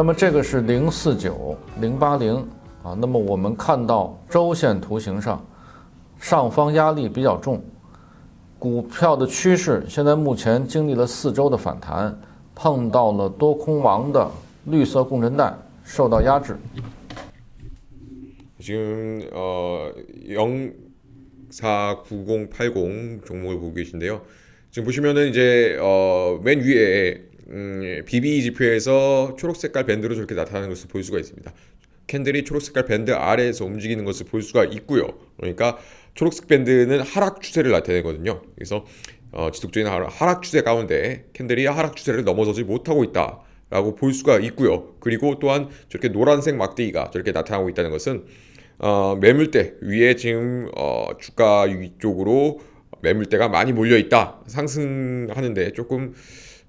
那么这个是零四九零八零啊。那么我们看到周线图形上，上方压力比较重，股票的趋势现在目前经历了四周的反弹，碰到了多空王的绿色共振带，受到压制。 지금 어 049080 종목을 보고 계신데요. 지금 보시면은 이제 어맨 위에 음, BB 지표에서 초록 색깔 밴드로 저렇게 나타나는 것을 볼 수가 있습니다. 캔들이 초록 색깔 밴드 아래에서 움직이는 것을 볼 수가 있고요. 그러니까 초록색 밴드는 하락 추세를 나타내거든요. 그래서 어, 지속적인 하락- 추세 가운데 캔들이 하락 추세를 넘어서지 못하고 있다 라고 볼 수가 있고요. 그리고 또한 저렇게 노란색 막대기가 저렇게 나타나고 있다는 것은 어, 매물대 위에 지금 어, 주가 위쪽으로 매물대가 많이 몰려 있다. 상승하는데 조금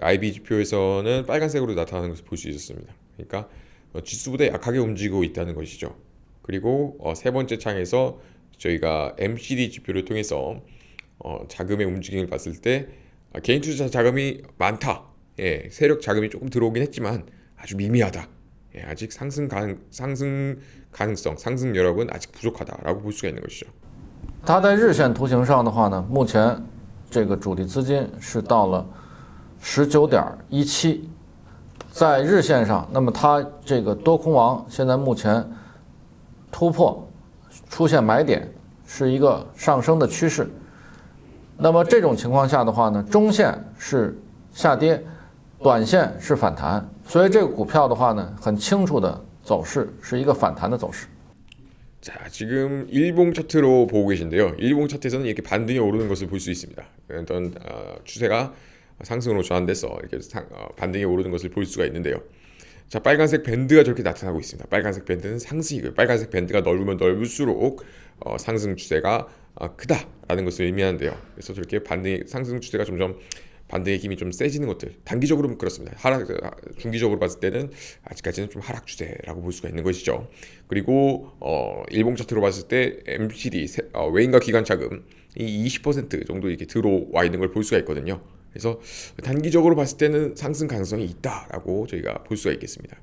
IB 지표에서는 빨간색으로 나타나는 것을 볼 수 있었습니다. 그러니까 어, 지수보다 약하게 움직이고 있다는 것이죠. 그리고 어, 세 번째 창에서 저희가 MCD 지표를 통해서 어, 자금의 움직임을 봤을 때 아, 개인 투자 자금이 많다. 예, 세력 자금이 조금 들어오긴 했지만 아주 미미하다. 예, 아직 상승 가능 상승 가능성, 상승 여력은 아직 부족하다라고 볼 수가 있는 것이죠. 它在日线图形上的话呢，目前这个主力资金是到了 十九点一七，在日线上，那么它这个多空王现在目前突破出现买点，是一个上升的趋势。那么这种情况下的话呢，中线是下跌，短线是反弹，所以这个股票的话呢，很清楚的走势是一个反弹的走势。 자, 지금 일봉 차트로 보고 계신데요. 일봉 차트에서는 이렇게 반등이 오르는 것을 볼 수 있습니다. 어떤 어, 추세가 상승으로 전환돼서 이렇게 상, 어, 반등이 오르는 것을 볼 수가 있는데요. 자, 빨간색 밴드가 저렇게 나타나고 있습니다. 빨간색 밴드는 상승이고요. 빨간색 밴드가 넓으면 넓을수록 어, 상승 추세가 어, 크다라는 것을 의미하는데요. 그래서 저렇게 반등 상승 추세가 점점 반등의 힘이 좀 세지는 것들 단기적으로 는 그렇습니다. 하락 중기적으로 봤을 때는 아직까지는 좀 하락 추세라고 볼 수가 있는 것이죠. 그리고 어, 일봉 차트로 봤을 때 MCD 세- 어, 외인과 기관 자금이 20% 정도 이렇게 들어와 있는 걸 볼 수가 있거든요. 그래서 단기적으로 봤을 때는 상승 가능성이 있다라고 저희가 볼 수가 있겠습니다.